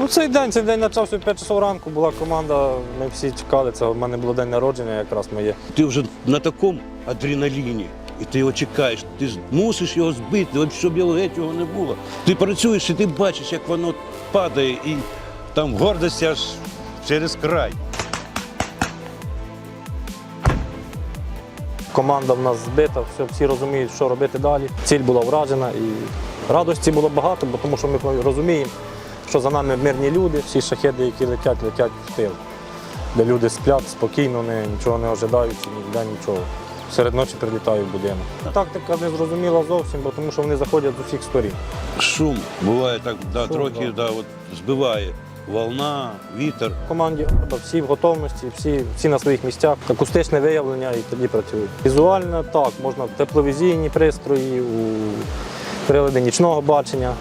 Ну, цей день, цей день почався в 5 часов ранку, була команда, ми всі чекали. Це в мене було день народження, якраз моє. Ти вже на такому адреналіні, і ти його чекаєш, ти ж мусиш його збити, от щоб його геть його не було. Ти працюєш і ти бачиш, як воно падає, і там гордість аж через край. Команда в нас збита, все, всі розуміють, що робити далі. Ціль була вражена і радості було багато, бо тому що ми розуміємо, що за нами мирні люди, всі шахеди, які летять, летять в тил, де люди сплять спокійно, не, нічого не ожидаючи, ніде нічого. Серед ночі прилітаю в будинок. Тактика не зрозуміла зовсім, бо тому що вони заходять з усіх сторін. Шум буває так, да, Шум, трохи да. да, от, збиває. Волна, вітер. В команді всі в готовності, всі, всі на своїх місцях. Акустичне виявлення і тоді працюють. Візуально так, можна тепловізійні пристрої, у прилади нічного бачення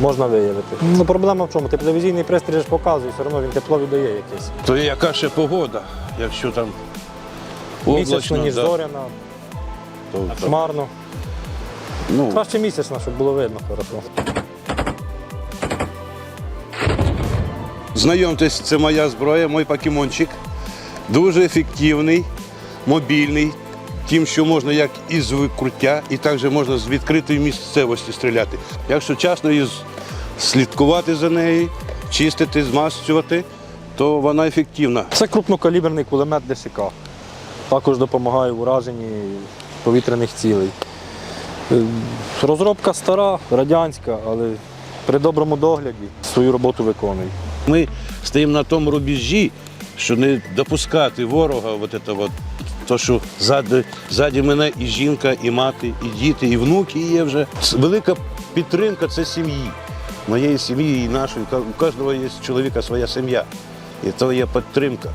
можна виявити. Ну, проблема в чому? Тепловізійний пристрій ж показує, все одно він тепло віддає якесь. То яка ще погода, якщо там Місячно, облачно, ніж да, зоряна, то, то, хмарно. ну, Краще місячна, щоб було видно хорошо. Знайомтесь, це моя зброя, мій покемончик. Дуже ефективний, мобільний, тим, що можна як із викруття, і також можна з відкритої місцевості стріляти. Якщо часно її слідкувати за нею, чистити, змащувати, то вона ефективна. Це крупнокаліберний кулемет ДШК. Також допомагає в ураженні повітряних цілей. Е, Розробка стара, радянська, але при доброму догляді свою роботу виконує. Ми стоїмо на тому рубежі, що не допускати ворога, от от, то, що ззаді, ззаді мене і жінка, і мати, і діти, і внуки є вже. Велика підтримка це сім'ї. Моєї сім'ї і нашої. У кожного є чоловіка своя сім'я. І то є підтримка.